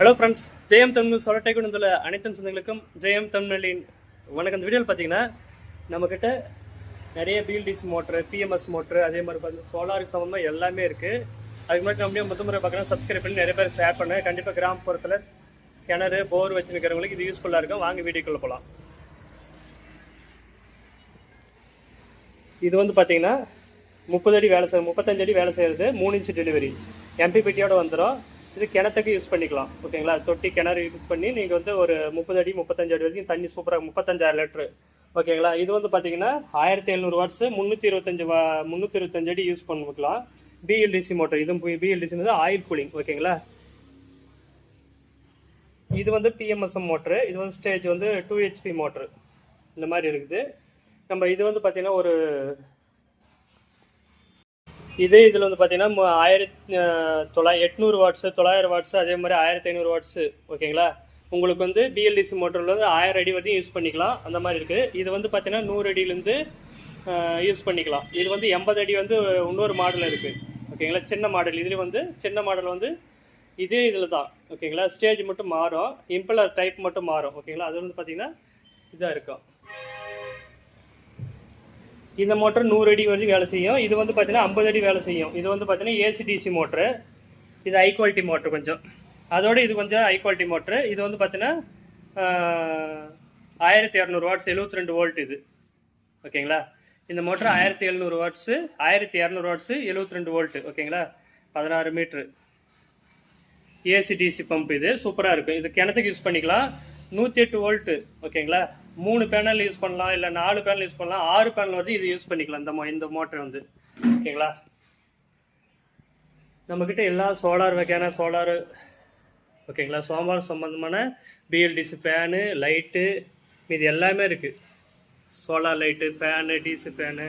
Hello friends Jayam Tamil சொலட்டை கொண்டு வந்துள்ள அனைத்து சொந்தங்களுக்கும் ஜெயம் தமிழின் வணக்கம். இந்த வீடியோவில் பார்த்தீங்கன்னா நம்மக்கிட்ட நிறைய பிஎல்டிசி மோட்ரு பிஎம்எஸ் மோட்ரு அதே மாதிரி பார்த்தீங்கன்னா சோலாருக்கு சம்மந்தமாக எல்லாமே இருக்குது அதுக்கு முன்னாடி நம்ம முதல் முறை பார்க்கலாம் சப்ஸ்கிரைப் பண்ணி நிறைய பேர் ஷேர் பண்ணுங்க. கண்டிப்பாக கிராமப்புறத்தில் கிணறு போர் வச்சுருக்கிறவங்களுக்கு இது யூஸ்ஃபுல்லாக இருக்கும். வாங்க வீடியோக்குள்ளே போகலாம் இது வந்து பார்த்தீங்கன்னா முப்பது அடி வேலை செய்ய முப்பத்தஞ்சு அடி வேலை செய்கிறது மூணு இன்ச்சு டெலிவரி எம்பிபிட்டியோட வந்துடும் இது கிணத்துக்கு யூஸ் பண்ணிக்கலாம். ஓகேங்களா? தொட்டி கிணறு யூஸ் பண்ணி நீங்கள் வந்து ஒரு முப்பது அடி முப்பத்தஞ்சு அடி வரைக்கும் தண்ணி சூப்பராக முப்பத்தஞ்சாயிரம் லிட்ரு ஓகேங்களா? இது வந்து பார்த்தீங்கன்னா ஆயிரத்தி எழுநூறு வாட்ஸு முந்நூற்றி இருபத்தஞ்சு வா முந்நூற்றி இருபத்தஞ்சு அடி யூஸ் பண்ணிக்கலாம். பிஎல்டிசி மோட்டர் இதுவும் பிஎல்டிசி ஆயில் கூலிங் ஓகேங்களா? இது வந்து பிஎம்எஸ்எம் மோட்ரு இது வந்து ஸ்டேஜ் வந்து டூ ஹெச்பி மோட்ரு இந்த மாதிரி இருக்குது. நம்ம இது வந்து பார்த்திங்கன்னா ஒரு இதே இதில் வந்து பார்த்தீங்கன்னா மு- ஆயிரத்தி எட்நூறு வாட்ஸு தொள்ளாயிரம் வாட்ஸு அதே மாதிரி ஆயிரத்தி ஐநூறு வாட்ஸு ஓகேங்களா? உங்களுக்கு வந்து பிஎல்டிசி மோட்டரில் வந்து ஆயிரம் அடி வரையும் யூஸ் பண்ணிக்கலாம். அந்த மாதிரி இருக்குது இது வந்து பார்த்தீங்கன்னா நூறு அடியிலேருந்து யூஸ் பண்ணிக்கலாம். இது வந்து எண்பது அடி வந்து இன்னொரு மாடல் இருக்குது ஓகேங்களா? சின்ன மாடல் இதுலேயும் வந்து சின்ன மாடல் வந்து இதே இதில் தான். ஓகேங்களா? ஸ்டேஜ் மட்டும் மாறும். இம்பலர் டைப் மட்டும் மாறும். ஓகேங்களா? அது வந்து பார்த்திங்கன்னா இதாக இருக்கும். இந்த மோட்டர் நூறு அடி வரைக்கும் வேலை செய்யும். இது வந்து பார்த்தீங்கன்னா ஐம்பது அடி வேலை செய்யும். இது வந்து பார்த்தீங்கன்னா ஏசிடிசி மோட்ரு இது ஹை குவாலிட்டி மோட்ரு கொஞ்சம். அதோடு இது கொஞ்சம் ஹை குவாலிட்டி மோட்ரு இது வந்து பார்த்தீங்கன்னா ஆயிரத்தி இரநூறு வாட்ஸ் எழுபத்தி ரெண்டு வோல்ட் இது ஓகேங்களா இந்த மோட்ரு ஆயிரத்தி எழுநூறு வாட்ஸு ஆயிரத்தி இரநூறு வாட்ஸு எழுபத்தி ரெண்டு வோல்ட்டு ஓகேங்களா பதினாறு மீட்ரு ஏசிடிசி பம்ப் இது. சூப்பராக இருக்கும். இது கிணத்துக்கு யூஸ் பண்ணிக்கலாம். நூற்றி எட்டு வோல்ட்டு ஓகேங்களா மூணு பேனல் யூஸ் பண்ணலாம் இல்லை நாலு பேனல் யூஸ் பண்ணலாம் ஆறு பேனல் வந்து இது யூஸ் பண்ணிக்கலாம் இந்த மோ இந்த மோட்டர் வந்து. ஓகேங்களா நம்மக்கிட்ட எல்லா சோலார் வகையான சோலார் ஓகேங்களா சோலார் சம்மந்தமான பிஎல்டிசி ஃபேனு லைட்டு இது எல்லாமே இருக்குது solar light fan DC fan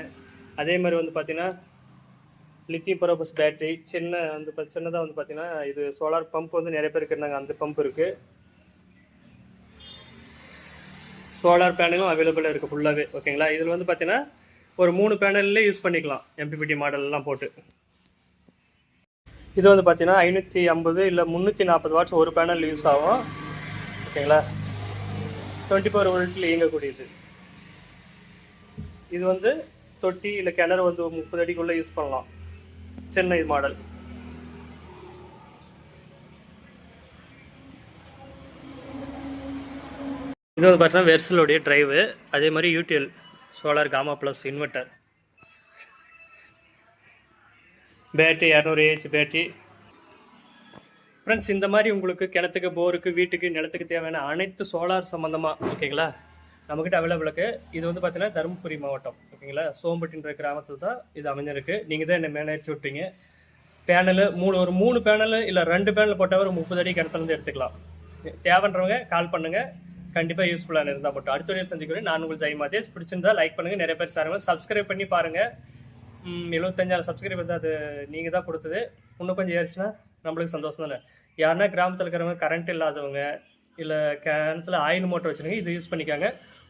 அதே மாதிரி வந்து பார்த்தீங்கன்னா லித்தியம் பரோபஸ் பேட்டரி சின்ன வந்து சின்னதாக வந்து பார்த்திங்கன்னா இது சோலார் பம்ப் வந்து நிறைய பேருக்கு இருக்கிறாங்க அந்த பம்ப் இருக்குது சோலார் பேனலும் அவைலபிளாக இருக்குது ஃபுல்லாகவே ஓகேங்களா இதில் வந்து பார்த்தீங்கன்னா ஒரு மூணு பேனல்லே யூஸ் பண்ணிக்கலாம். எம்பிபிடி மாடல்லாம் போட்டு. இது வந்து பார்த்தீங்கன்னா ஐநூற்றி ஐம்பது இல்லை முந்நூற்றி நாற்பது வாட்ஸ் ஒரு பேனல் யூஸ் ஆகும். ஓகேங்களா டுவெண்ட்டி ஃபோர் வோல்ட்டில் இயங்கக்கூடியது. இது வந்து தொட்டி இல்லை கிணறு வந்து முப்பது அடிக்குள்ளே யூஸ் பண்ணலாம். சென்னை மாடல். இது வந்து பார்த்தீங்கன்னா வெர்சலுடைய ட்ரைவு அதே மாதிரி UTL solar gamma plus inverter battery இரநூறு ஏஹெச் பேட்டரி ஃப்ரெண்ட்ஸ் இந்த மாதிரி உங்களுக்கு கிணத்துக்கு போருக்கு வீட்டுக்கு நிலத்துக்கு தேவையான அனைத்து சோலார் சம்மந்தமாக ஓகேங்களா நம்மக்கிட்ட அவைலபிளுக்கு இது வந்து பார்த்தீங்கன்னா தருமபுரி மாவட்டம் ஓகேங்களா சோம்பட்டின்ற கிராமத்தில் தான் இது அமைஞ்சிருக்கு. நீங்கள் தான் என்னை மேனேஜ் விட்டீங்க. பேனலு மூணு ஒரு மூணு பேனலு இல்லை ரெண்டு பேனல் போட்டால் ஒரு முப்பது அடி கிணத்துலேருந்து எடுத்துக்கலாம். தேவைன்றவங்க கால் பண்ணுங்கள் கண்டிப்பாக யூஸ்ஃபுல்லாக இருந்தால் மட்டும். அடுத்த வரையும் சந்திக்கிறேன் நான் உங்கள் ஜெய் மாதேஷ். பிடிச்சிருந்தா லைக் பண்ணுங்கள் நிறைய பேர் சாருங்க சப்ஸ்கிரைப் பண்ணி பாருங்கள் எழுபத்தஞ்சாயிரம் சப்ஸ்கிரைப் தான் அது நீங்கள் தான் கொடுத்தது. இன்னும் கொஞ்சம் ஏறிச்சுன்னா நம்மளுக்கு சந்தோஷம் தானே? யாருன்னா கிராமத்தில் இருக்கிறவங்க கரண்ட் இல்லாதவங்க இல்லை கிணத்துல ஆயில் மோட்டர் வச்சுருங்க இது யூஸ் பண்ணிக்காங்க.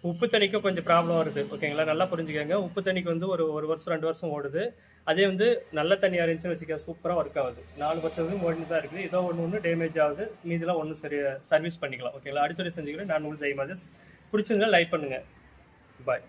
உப்பு தண்ணிக்கும் கொஞ்சம் ப்ராப்ளம் வருது ஓகேங்களா நல்லா புரிஞ்சுக்கோங்க. உப்பு தண்ணிக்கு வந்து ஒரு ஒரு வருஷம் ரெண்டு வருஷம் ஓடுது. அதே வந்து நல்ல தண்ணியாக இருந்துச்சுன்னு வச்சுக்க சூப்பராக ஒர்க் ஆகுது. நாலு வருஷத்துக்கு ஓடினு தான் இருக்குது. ஏதோ ஒன்று ஒன்று டேமேஜ் ஆகுது. மீதெல்லாம் ஒன்றும் சரி சர்வீஸ் பண்ணிக்கலாம் ஓகேங்களா அடுத்த செஞ்சுக்கிறேன் நான் உங்களுக்கு ஜெய் மாதஸ் பிடிச்சிருந்தா லைக் பண்ணுங்கள் பாய்